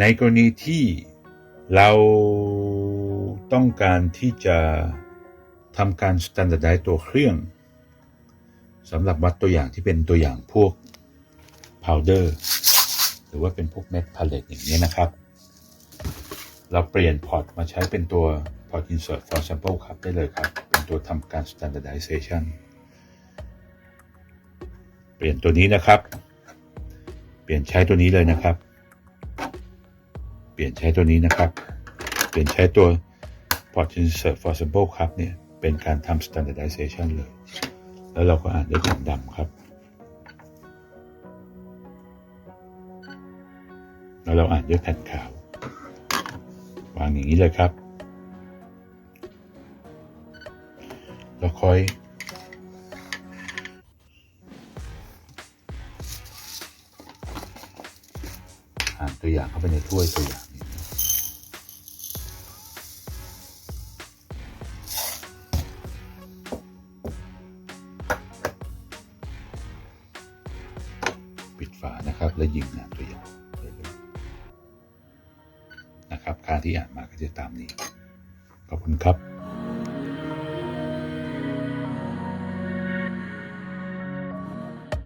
ในกรณีที่เราต้องการที่จะทำการ standardize ตัวเครื่องสำหรับวัดตัวอย่างที่เป็นตัวอย่างพวก powder หรือว่าเป็นพวกเม็ดพาเลตอย่างนี้นะครับ เราเปลี่ยนพอร์ตมาใช้เป็นตัว port insert for sample ครับได้เลยครับ เป็นตัวทำการ standardization เปลี่ยนตัวนี้นะครับ เปลี่ยนใช้ตัวนี้เลยนะครับ ลี่ยนใช้ตัวนี้นะครับ เปลี่ยนใช้ตัว port insert for sample ครับเนี่ย เป็นการทำ standardization เลย แล้วเราก็อ่านด้วยแผ่นดำครับ แล้วเราอ่านด้วยแผ่นขาว วางอย่างนี้เลยครับ แล้วค่อยอ่านตัวอย่างเข้าไปในถ้วยตัวอย่าง ปิดฝานะครับ แล้วยิงงานตัวอย่างเลยนะครับค่าที่อ่านมาก็จะตามนี้ ขอบคุณครับ